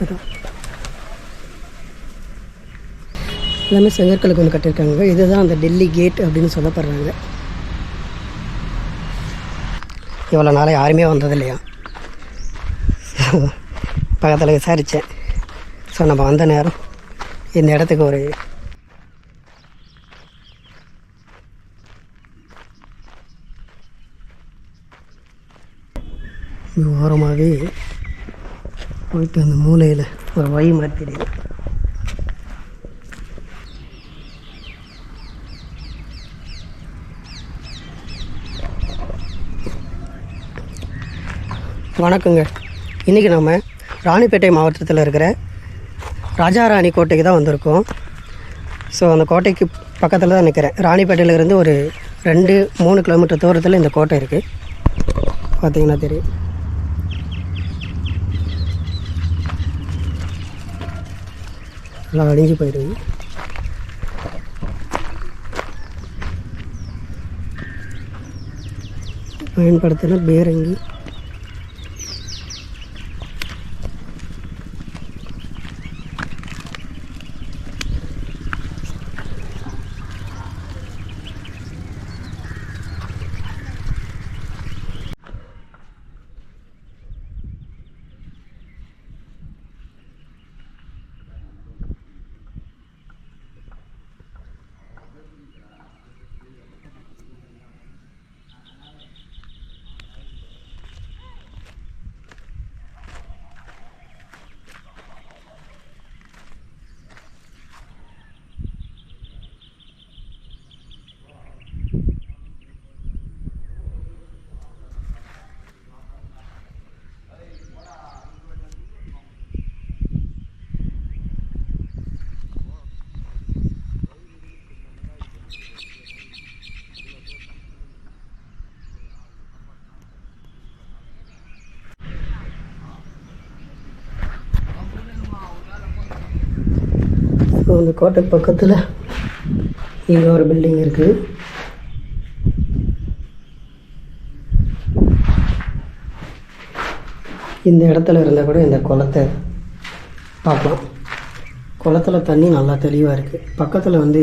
அதான் எல்லாமே செங்கற்களுக்கு ஒன்று கட்டியிருக்காங்க. இதுதான் அந்த டெல்லி கேட் அப்படின்னு சொல்லப்படுறாங்க. இவ்வளோ நாளாக யாருமே வந்தது இல்லையா பக்கத்தில் விசாரித்தேன் ஸோ நம்ம வந்த நேரம் இந்த இடத்துக்கு ஒரு ஓரமாகவே போயிட்டு அந்த மூலையில் ஒரு வழி மாதிரி தெரியுது வணக்கங்க. இன்றைக்கி நம்ம ராணிப்பேட்டை மாவட்டத்தில் இருக்கிற ராஜாராணி கோட்டைக்கு தான் வந்திருக்கோம். ஸோ அந்த கோட்டைக்கு பக்கத்தில் தான் நிற்கிறேன் ராணிப்பேட்டையிலேருந்து ஒரு ரெண்டு மூணு கிலோமீட்டர் தூரத்தில் இந்த கோட்டை இருக்குது பார்த்தீங்கன்னா தெரியும். எல்லாம் அழிஞ்சு போயிடுது பயன்படுத்தின பேரங்கி. ஸோ அந்த கோட்டை பக்கத்தில் இங்கே ஒரு பில்டிங் இருக்குது இந்த இடத்துல இருந்தால் கூட இந்த குளத்தை பார்க்கலாம். குளத்துல தண்ணி நல்லா தெளிவாக இருக்குது பக்கத்தில் வந்து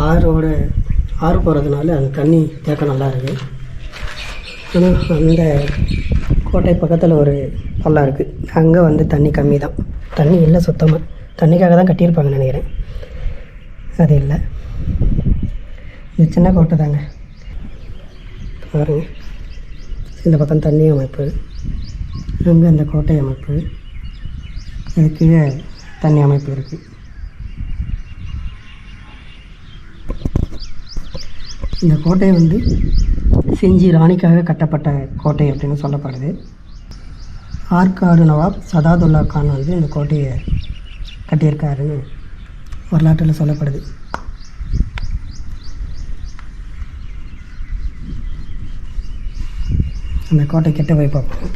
ஆறோட ஆறு போகிறதுனால அந்த தண்ணி தேக்க நல்லா இருக்குது ஆனால் அந்த கோட்டை பக்கத்தில் ஒரு பள்ளம் இருக்குது அங்கே வந்து தண்ணி கம்மி தான் தண்ணி இல்லை சுத்தமாக தண்ணிக்காக தான் கட்டியிருப்பாங்கன்னு நினைக்கிறேன். அது இல்லை. இது சின்ன கோட்டை தாங்க. பாருங்க. இந்த பக்கம் தண்ணி அமைப்பு. அங்கே அந்த கோட்டை அமைப்பு. அது கீழே தண்ணி அமைப்பு இருக்குது இந்த கோட்டை வந்து செஞ்சி ராணிக்காக கட்டப்பட்ட கோட்டை அப்படின்னு சொல்லப்படுது. ஆற்காடு நவாப் சதாதுல்லா கான் வந்து இந்த கோட்டையை கட்டியிருக்காரு. வரலாற்றில் சொல்லப்படுது. அந்த கோட்டை கெட்ட போய் பார்ப்போம்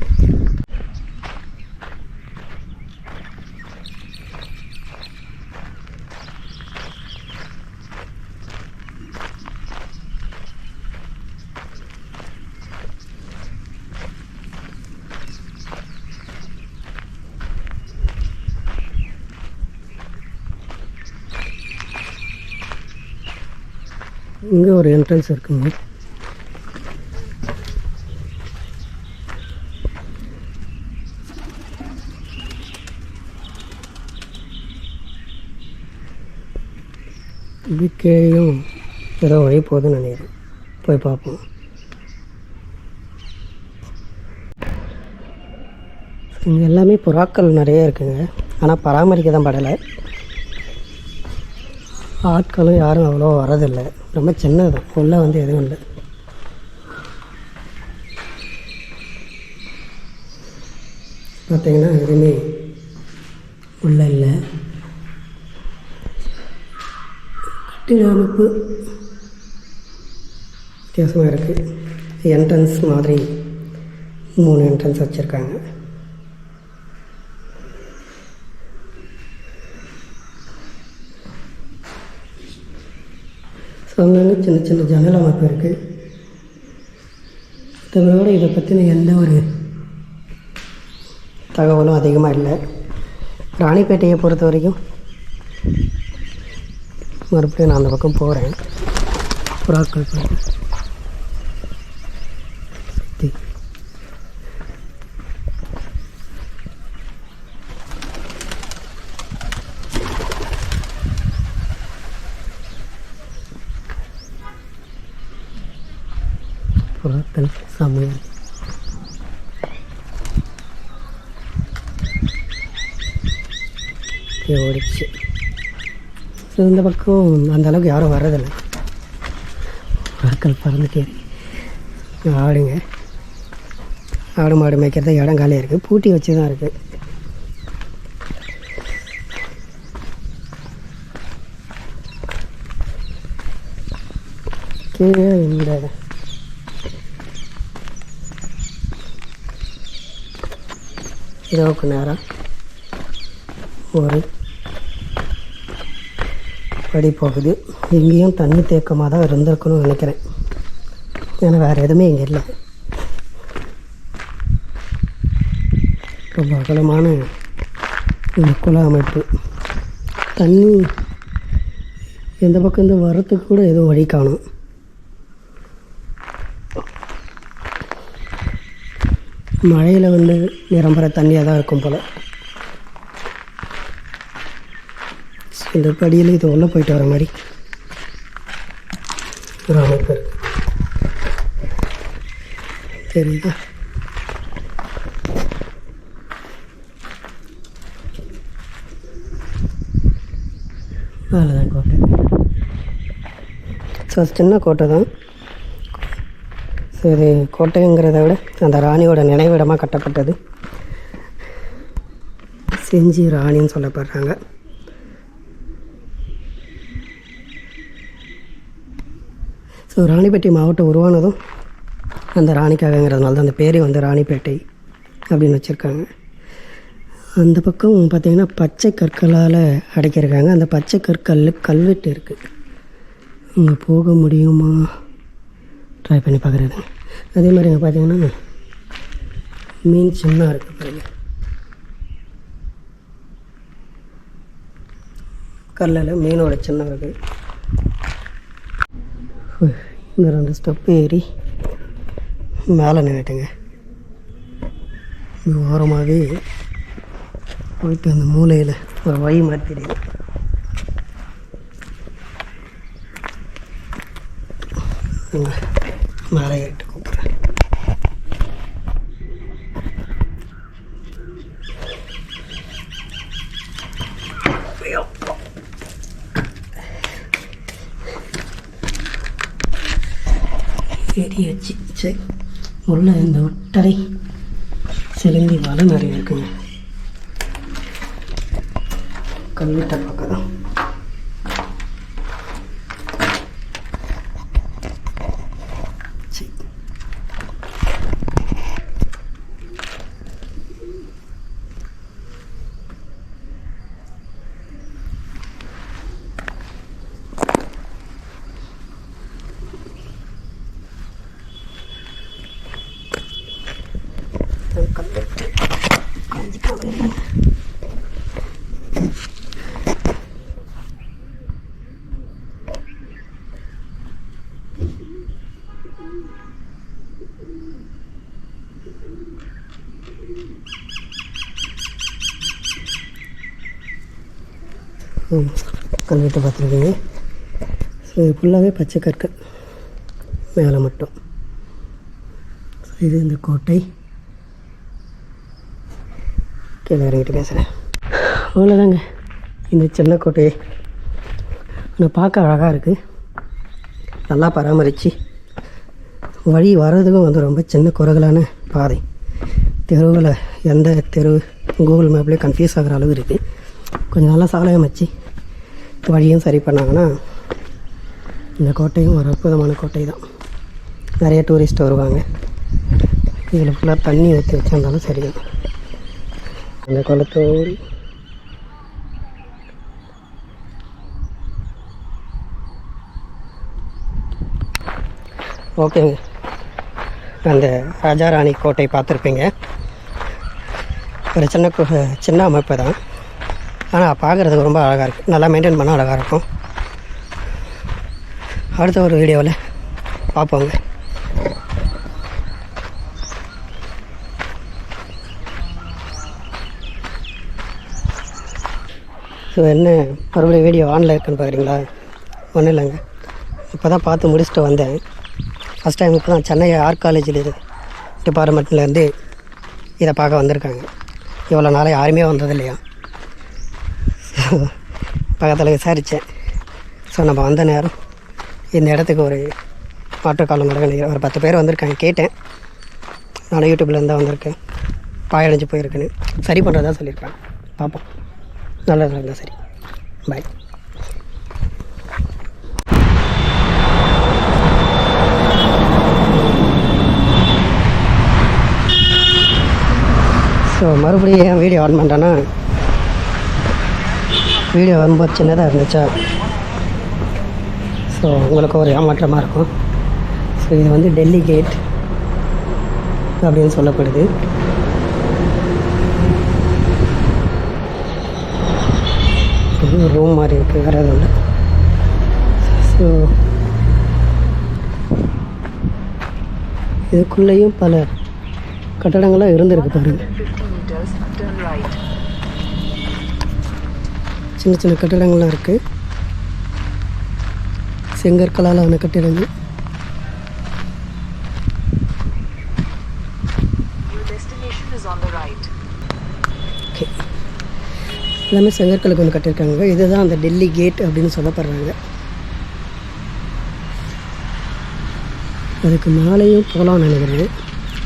இங்கே ஒரு என்ட்ரன்ஸ் இருக்குங்க இதுக்கேயும் ஏதோ வழி போகுதுன்னு நினைக்கிறேன். போய் பார்ப்போம். இங்கே எல்லாமே புறாக்கள் நிறைய இருக்குங்க. ஆனால் பராமரிக்க தான் படலை. ஆட்களும் யாரும் அவ்வளோ வரதில்லை. ரொம்ப சின்னது தான் உள்ளே வந்து எதுவும் இல்லை. பார்த்தீங்கன்னா எதுவுமே உள்ளே இல்லை. கட்டிட அமைப்பு வித்தியாசமாக இருக்குது என்ட்ரன்ஸ் மாதிரி மூணு என்ட்ரன்ஸ் வச்சுருக்காங்க. அங்கங்கே சின்ன சின்ன ஜன்னல் அமைப்பு இருக்குது இதோட இதை பற்றின எந்த ஒரு தகவலும் அதிகமாக இல்லை. ராணிப்பேட்டையை பொறுத்த வரைக்கும் மறுபடியும் நான் அந்த பக்கம் போகிறேன் புறாக்கள் பார்க்க ஸோ இந்த பக்கம் அந்த அளவுக்கு யாரும் வர்றதில்லை. மக்கள் பறந்துட்டே. இருக்கு ஆடுங்க. ஆடு மாடு மேய்க்கிறது இடம் காலியாக இருக்குது பூட்டி வச்சு தான் இருக்குது கீழே இந்த இரவுக்கு நேரம் ஒரு படி போகுது. இங்கேயும் தண்ணி தேக்கமாக தான் இருந்திருக்கணும்னு நினைக்கிறேன். ஏன்னா வேறு எதுவுமே இங்கே இல்லை. ரொம்ப அகலமான இந்த அமைப்பு. தண்ணி எந்த பக்கம் இருந்து வரத்துக்கு கூட எதுவும் வழி காணும். மழையில் வந்து நிரம்புற தண்ணியாக தான் இருக்கும் போல். இந்த படியில் இது உள்ளே போயிட்டு வர மாதிரி. ஒரு அமைப்பு தெரியுதா? அவ்வளோதான் கோட்டை. ஸோ சின்ன கோட்டை தான். ஸோ இது கோட்டைங்கிறத விட அந்த ராணியோட நினைவிடமாக கட்டப்பட்டது. செஞ்சி ராணின்னு சொல்லப்படுறாங்க. ஸோ ராணிப்பேட்டை மாவட்டம் உருவானதும் அந்த ராணிக்காகங்கிறதுனால தான் அந்த பேரே வந்து ராணிப்பேட்டை அப்படின்னு வச்சுருக்காங்க. அந்த பக்கம் பார்த்திங்கன்னா பச்சை கற்களால் அடைக்கிருக்காங்க. அந்த பச்சை கற்கல் கல்வெட்டு இருக்குது அங்கே போக முடியுமா? ட்ரை பண்ணி பார்க்குறது அதே மாதிரி இங்கே பார்த்தீங்கன்னா மீன் சின்ன இருக்குது பாருங்க. கல்லில் மீனோட சின்னம் இருக்குது இந்த ரெண்டு ஸ்டெப்பு ஏறி மேலே நின்றுட்டுங்க இந்த ஓரமாகவே போயிட்டு அந்த மூலையில் ஒரு வழி மாதிரி தெரியும் மேலே ஏறிட்டு கூப்பிட்றேன் உள்ள இந்த ஒட்டடை சிலந்தி வலை நிறைய இருக்குங்க. கல்வெட்டை பார்க்கலாம் கல்வெட்டு பார்த்துருக்கீங்க. ஸோ இது ஃபுல்லாகவே பச்சை கற்கள். மேலே மட்டும். ஸோ இது இந்த கோட்டை. கீழே இறங்கிட்டு பேசுகிறேன் அவ்வளோதாங்க இந்த சின்ன கோட்டையை. ஆனால் பார்க்க அழகாக இருக்குது நல்லா பராமரித்து வழி வர்றதுக்கும் வந்து ரொம்ப சின்ன குறைகளான பாதை. தெருவில் எந்த தெரு கூகுள் மேப்லேயே கன்ஃபியூஸ் ஆகிற அளவு இருக்குது கொஞ்சம் நல்லா சாலை அமைச்சு வழியும் சரி பண்ணாங்கன்னா இந்த கோட்டையும் ஒரு அற்புதமான கோட்டை தான். நிறைய டூரிஸ்ட் வருவாங்க. இதில் ஃபுல்லாக தண்ணி ஊற்றி வச்சிருந்தாலும் சரிதான். அந்த குளத்தோடு ஓகேங்க. அந்த ராஜாராணி கோட்டை பார்த்துருப்பீங்க. ஒரு சின்ன கு- சின்ன அமைப்பு தான். ஆனால் பார்க்குறதுக்கு ரொம்ப அழகாக இருக்குது நல்லா மெயின்டைன் பண்ணால் அழகாக இருக்கும். அடுத்த ஒரு வீடியோவில் பார்ப்போங்க. ஸோ என்ன மறுபடியும் வீடியோ ஆனில் இருக்குன்னு பார்க்குறீங்களா ஒன்றும் இல்லைங்க. இப்போ தான் பார்த்து முடிச்சுட்டு வந்தேன். ஃபஸ்ட் டைம் இப்போ தான் சென்னை ஆர்ட் காலேஜில் டிபார்ட்மெண்ட்லேருந்து இதை பார்க்க வந்திருக்காங்க. இவ்வளோ நாளாக யாருமே வந்தது இல்லையா பக்கத்தில் விசாரித்தேன் ஸோ நம்ம வந்த நேரம் இந்த இடத்துக்கு ஒரு ஆட்டோக்காலம் நடக்க நினைக்கிறேன் ஒரு பத்து பேர் வந்திருக்காங்க. கேட்டேன். நான் யூடியூப்லேருந்து தான் வந்திருக்கேன். பாயடைஞ்சு போயிருக்குன்னு. சரி பண்ணுறதா சொல்லியிருக்காங்க. பார்ப்போம். நல்லதாக இருந்தால் சரி. பாய் ஸோ மறுபடியும் ஏன் வீடியோ ஆன் பண்ணுறேன்னா வீடியோ ரொம்ப சின்னதாக இருந்துச்சா? ஸோ உங்களுக்கு ஒரு ஏமாற்றமாக இருக்கும். ஸோ இது வந்து டெல்லி கேட் அப்படின்னு சொல்லப்படுது. ஒரு ரூம் மாதிரி இருக்குது வேறு எதுவும் இல்லை. ஸோ இதுக்குள்ளேயும் பல கட்டடங்களாக இருந்திருக்கு பாருங்கள் சின்ன சின்ன கட்டடங்கள்லாம் இருக்குது செங்கற்களால் ஆன கட்டிடங்கள். ஓகே. எல்லாமே செங்கற்களுக்கு ஒன்று கட்டியிருக்காங்க. இதுதான் அந்த டெல்லி கேட் அப்படின்னு சொல்லப்படுறாங்க. அதுக்கு மேலேயும் போகலாம்னு நினைக்கிறேன்.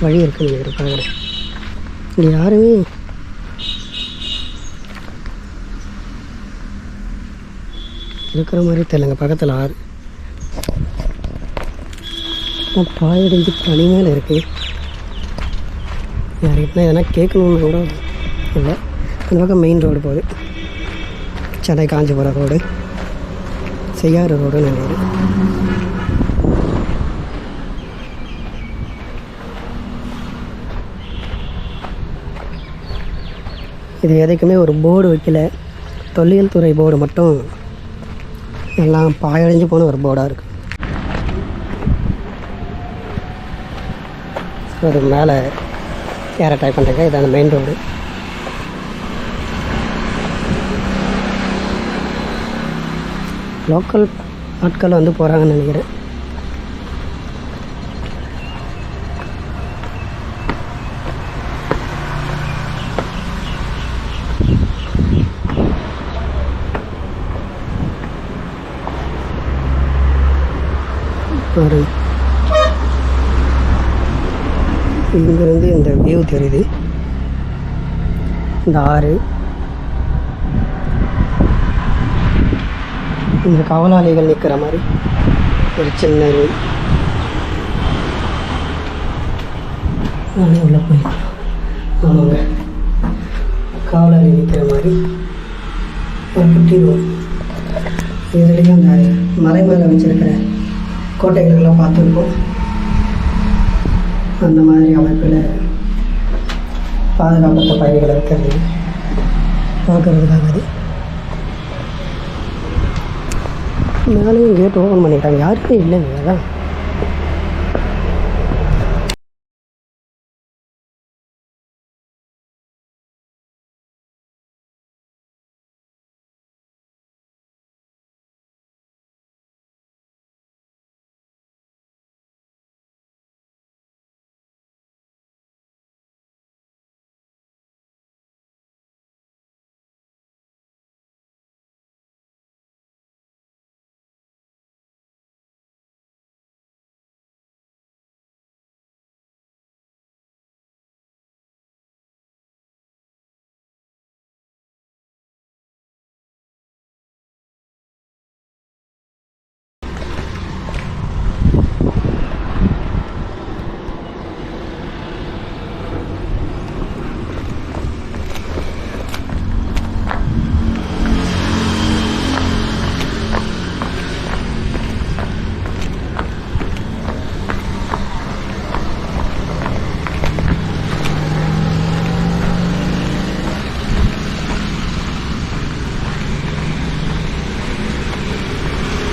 வழி இருக்குன்னு நினைக்கிறேன். பார்க்குறேன் இங்கே யாருமே இருக்கிற மாதிரி தெரியலங்க. பக்கத்தில் ஆறு. பாயடைஞ்சு பனி மேலே இருக்குது யார்கிட்ட எதனா கேட்கணுன்னு கூட இல்லை. இந்த பக்கம் மெயின் ரோடு போகுது. சென்னை காஞ்சிபுரம் ரோடு செய்யாறு ரோடுன்னு நினைக்கிறேன் இது எதுக்குமே ஒரு போர்டு வைக்கல. தொல்லியல் துறை போர்டு மட்டும் எல்லாம் பாயடைஞ்சு போன ஒரு போர்டாக இருக்குது அது மேலே ஏற ட்ரை பண்ணுறேங்க இதான மெயின் ரோடு லோக்கல் ஆட்கள் வந்து போகிறாங்கன்னு நினைக்கிறேன். பாரு. இங்கேருந்து இந்த வியூ தெரியுது. இந்த ஆறு. இந்த காவலாளிகள் நிற்கிற மாதிரி. ஒரு சின்ன room. நானே உள்ள போய் ஆமாங்க. காவலாளி நிற்கிற மாதிரி. ஒரு குட்டி ரூம் இதுலேயும் அந்த மலை மேலே வச்சிருக்கிற கோட்டைகளெல்லாம் பார்த்துருக்கோம். அந்த மாதிரி அமைப்பில் பாதுகாப்பற்ற பயணிகளை இருக்கிறது பார்க்கறதுக்காக அது மேலேயும் கேட் ஓப்பன் பண்ணிட்டாங்க. யாருக்குமே இல்லைங்க அதான்.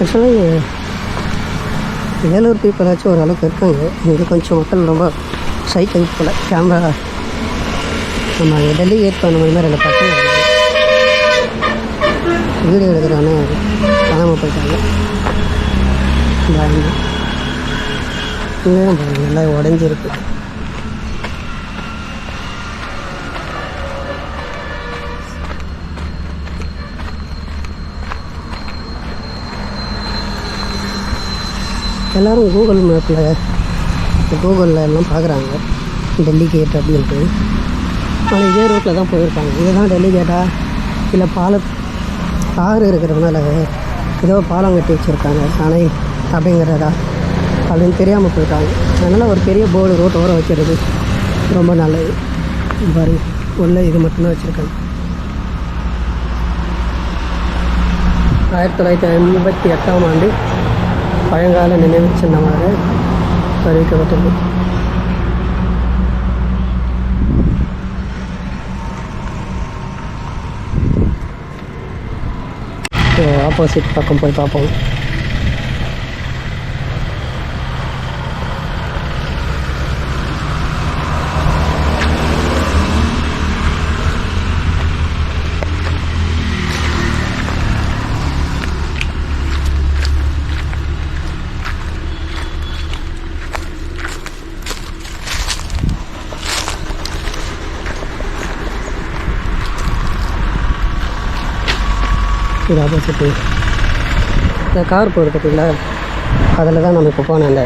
ஆக்சுவலாக வேலூர் பீப்புளாச்சும் ஓரளவுக்கு இருக்காங்க. இங்கே கொஞ்சம் மக்கள் ரொம்ப ஷை டைப் போல் கேமரா நம்ம டெல்லி கேட் அந்த மாதிரி ரெண்டு பசங்க வீடியோ எடுக்கிறானே காணாமல் போயிட்டாங்க பாருங்க. பாருங்க நல்லா உடஞ்சிருக்கு. எல்லோரும் கூகுள் மேப்பில் கூகுளில் எல்லாம் பார்க்குறாங்க டெல்லி கேட் அப்படின்ட்டு. ஆனால் இதே ரூட்டில் தான் போயிருக்காங்க. இதுதான் டெல்லி கேட்டா இல்லை பால ஆறு இருக்கிறதுனால ஏதோ பாலம் கட்டி வச்சுருக்காங்க. அணை அப்படிங்கிறதா? அப்படின்னு தெரியாமல் போயிட்டாங்க அதனால் ஒரு பெரிய போர்டு ரோட் ஓரம் வைக்கிறது ரொம்ப நல்லது. பாருங்க உள்ள இது மட்டும்தான் வச்சுருக்காங்க. ஆயிரத்தி தொள்ளாயிரத்தி ஐம்பத்தி எட்டாம் ஆண்டு பழங்கால நினைவு சின்னமாக அறிவிக்கப்பட்டது ஆப்போசிட் பக்கம் போய் பார்ப்போம். இது ஆப்போசிட்டு இந்த கார் போகிறது பார்த்திங்களா? அதில் தான் நம்ம இப்போ போனோம் அந்த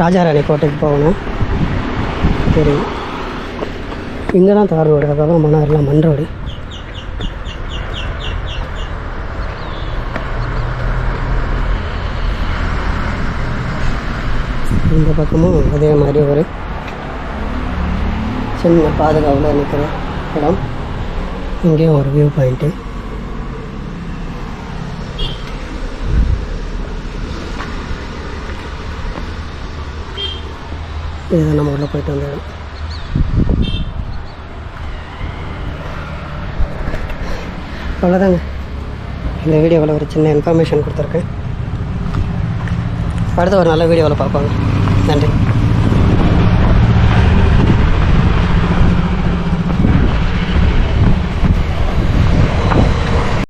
ராஜாராணி கோட்டைக்கு போகணும். சரி. இங்கே தான் தார் ரோடு அதுக்கப்புறம் மன்னார்லாம் மண் ரோடு. இந்த பக்கமும் அதே மாதிரி ஒரு சின்ன பாதுகாவில் நிற்கிற இடம். இங்கேயும் ஒரு வியூ பாயிண்ட்டு இதுதான் நம்ம உள்ளே போயிட்டு வந்த இடம் அவ்வளோதாங்க இந்த வீடியோவில் ஒரு சின்ன இன்ஃபர்மேஷன் கொடுத்துருக்கேன். அடுத்த ஒரு நல்ல வீடியோவில் பார்ப்பாங்க. நன்றி.